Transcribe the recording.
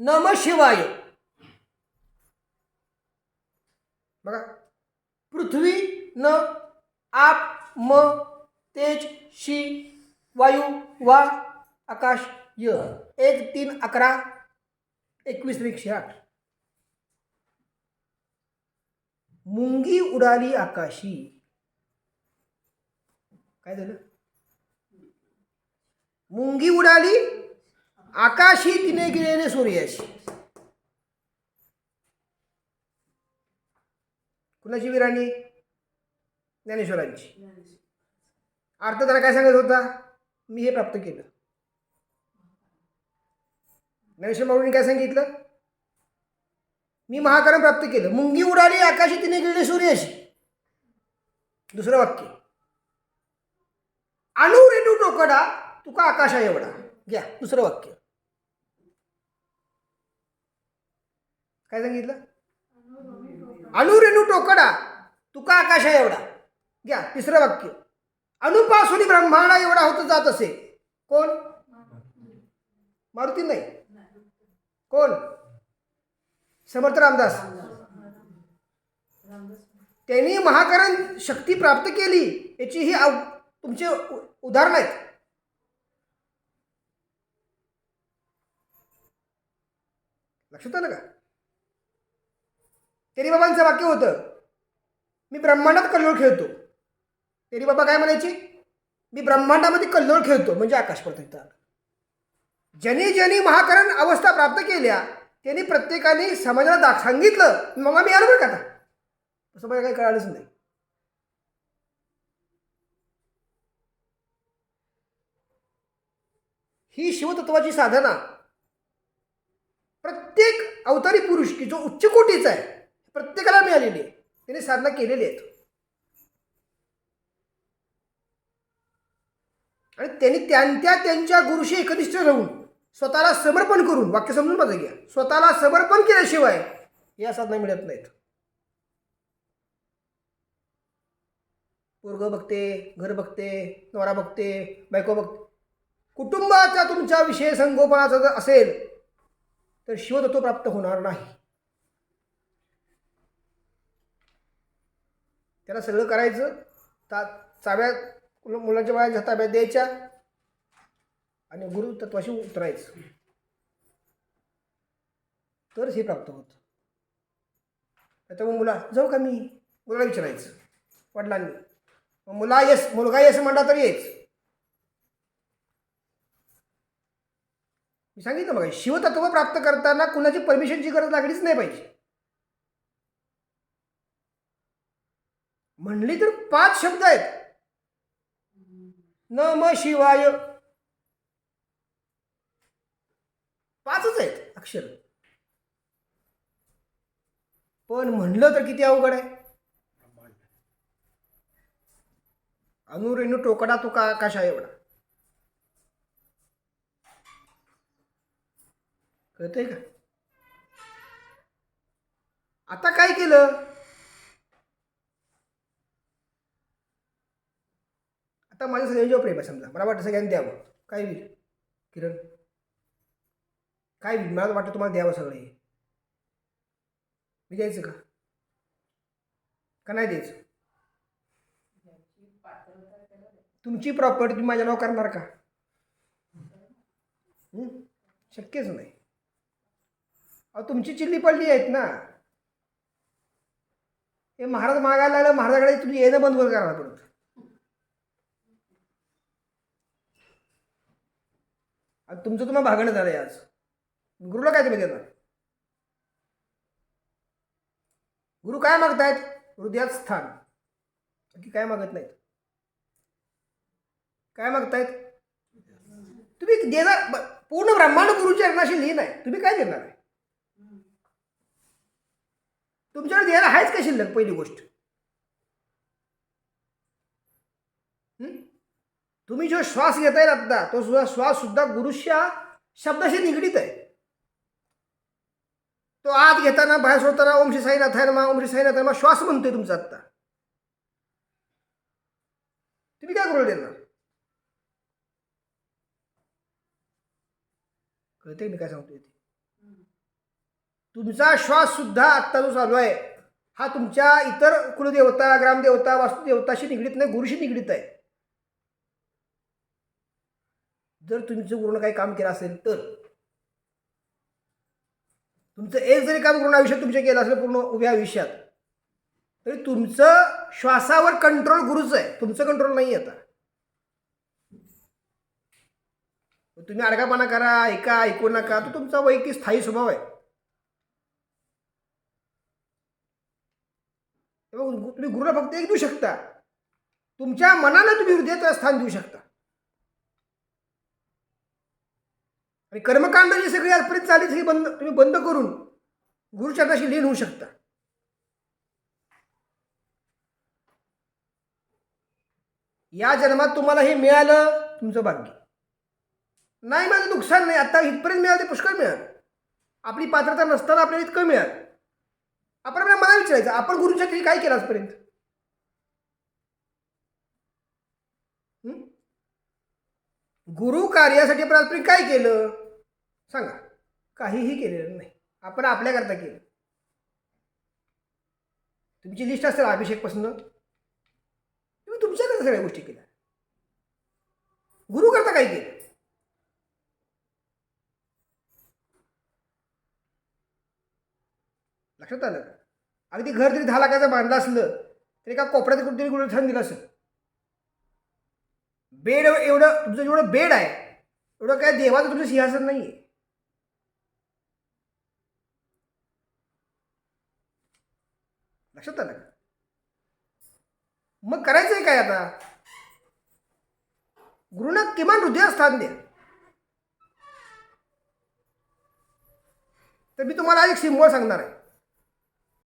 नम शिवाय. बघा पृथ्वी न आप म तेज शी वायू वा आकाश य. एक तीन अकरा एकवीस एकशे आठ. मुंगी उडाली आकाशी. काय झालं? मुंगी उडाली आकाशी तिने गिळेले सूर्याशी कुणाची विराणी ज्ञानेश्वरांची. अर्थ त्याला काय सांगत होता? मी हे प्राप्त केलं. ज्ञानेश्वर माऊलीने काय सांगितलं? मी महाकरण प्राप्त केलं. मुंगी उडाली आकाशी तिने गिळले सूर्याशी दुसरं वाक्य. अणु रेणू टोकडा तुका आकाशा एवढा घ्या दुसरं वाक्य. काय सांगितलं? अणु रेणू टोकडा तुका आकाशा एवढा. घ्या तिसरं वाक्य. अणुपासून ब्रह्मांडा एवढा होत जात असे. कोण? मारुती नाही. कोण? समर्थ रामदास. त्यांनी महाकरण शक्ती प्राप्त केली याची ही आव- तुमचे उ- उदाहरण आहेत. लक्षात आलं का? तेरी बाबांचं वाक्य होतं मी ब्रह्मांडात कल्लोळ खेळतो. तेरी बाबा काय म्हणायची? मी ब्रह्मांडामध्ये कल्लोळ खेळतो म्हणजे आकाश पडत ज्यांनी ज्यांनी महाकरण अवस्था प्राप्त केल्या त्यांनी प्रत्येकाने समाजाला दाख सांगितलं. मग मी आलो बरं का आता? असं मला काही कळालंच नाही. ही शिवतत्वाची साधना प्रत्येक अवतारी पुरुष की जो उच्च कोटीचा आहे प्रत्येकाला मिळालेली आहे. त्याने साधना केलेली आहेत. आणि त्यांनी त्यांच्या त्यांच्या गुरुशी एकनिष्ठ राहून स्वतःला समर्पण करून वाक्य समजून माझं घ्या. स्वतःला समर्पण केल्याशिवाय या साधना मिळत नाहीत. पोरग बघते घर बघते नवरा बघते बायको बघते. कुटुंबाचा तुमच्या विषय संगोपनाचा जर असेल तर शिवतत्व प्राप्त होणार नाही. त्याला सगळं करायचं. ता चाव्यात मुलाच्या मुलांच्या वयाच्या ताब्यात द्यायच्या आणि गुरु तत्वाशी उतरायचं. तरच हे प्राप्त होतं. मग मुला जाऊ का मी? मुलाला विचारायचं. वडिलांनी. मग मुला येस मुलगा येस म्हणला तरी येच मी सांगितलं बघा शिवतत्व प्राप्त करताना कुणाची परमिशनची गरज लागलीच नाही पाहिजे. म्हणली तर पाच शब्द आहेत. नम शिवाय पाचच आहेत अक्षर. पण म्हणलं तर किती अवघड आहे? अनुरेणू टोकडा तुका कशा एवढा. कळतंय का? आता काय केलं? आता माझं सगळ्यांच्यावर प्रेम आहे समजा. मला वाटतं सगळ्यांनी द्यावं. काय होईल किरण. काय होईल मला वाटतं तुम्हाला द्यावं सगळं हे. मी द्यायचं का? का नाही द्यायचं? तुमची प्रॉपर्टी तुम्ही माझ्या नाव करणार का? शक्यच नाही. अहो तुमची चिल्ली पडली आहेत ना. हे महाराज मागायला लागलं महाराजाकडे तुम्ही येणं बंद करणार करा आणि तुमचं तुम्हाला भागणं झालंय आज. गुरुला काय तुम्ही देणार? गुरु काय मागतायत? हृदयात स्थान. बाकी काय मागत नाहीत? काय मागतायत? तुम्ही देणार ब- पूर्ण ब्रह्मांड गुरुच्या चरणाशी लीन आहे. तुम्ही काय देणार आहे? तुमच्याकडे द्यायला आहेच का शिल्लक? पहिली गोष्ट हं? तुम्ही जो श्वास घेताय आत्ता तो सुद्धा श्वास सुद्धा गुरुच्या शब्दाशी निगडीत आहे. तो आत घेताना बाहेर सोडताना ओम श्री साईनाथ आहे नमा ओम श्री साईनाथ आहे नमा श्वास म्हणतोय तुमचा आत्ता. तुम्ही काय करू देणार कळते मी काय सांगतोय ते? तुमचा श्वास सुद्धा आत्ता जो चालू आहे हा तुमच्या इतर कुलदेवता ग्रामदेवता वास्तुदेवताशी निगडीत नाही गुरुशी निगडीत आहे. जर तुमचं गुरुनं काही काम केलं असेल तर. तुमचं एक जरी काम पूर्ण आयुष्यात तुमच्या केलं असेल पूर्ण उभ्या आयुष्यात तरी तुमचं श्वासावर कंट्रोल गुरुचं आहे. तुमचं कंट्रोल नाही आता. तुम्ही अडकापणा करा ऐका ऐकू नका तो तुमचा वैयक्तिक स्थायी स्वभाव आहे. तुम्ही गुरुला फक्त एक देऊ शकता. तुमच्या मनाला तुम्ही हृदयाचं स्थान देऊ शकता. आणि कर्मकांड जी सगळी आजपर्यंत चालली सगळी बंद तुम्ही बंद करून गुरुचरणाशी लीन होऊ शकता. या जन्मात तुम्हाला हे मिळालं तुमचं भाग्य. नाही माझं नुकसान नाही आता इथपर्यंत मिळालं ते पुष्कळ मिळालं. आपली पात्रता नसताना आपल्याला इतकं मिळालं. आपण आपल्या मला विचारायचं आपण गुरुच्या काही काय केलं आजपर्यंत? गुरु कार्यासाठी आपण आजपर्यंत काय केलं? सांगा. काहीही केलेलं नाही. आपण आपल्याकरता केलं. तुमची लिस्ट असेल अभिषेकपासून. तुम्ही तुमच्याकरता सगळ्या गोष्टी केल्या. गुरु करता काय केलं. लक्षात आलं का? अगदी घर जरी दहा लाखाचं बांधलं असलं तरी का कोपऱ्यात कुठेतरी कुठे ठण दिलं असेल? बेड एवढं तुमचं जेवढं बेड आहे एवढं काय देवाचं तुमचं सिंहासन नाही आहे लक्षात आलं का? मग करायचंय काय आता? गुरुना किमान हृदयात स्थान द्या. तर मी तुम्हाला एक सिम्बॉल सांगणार आहे.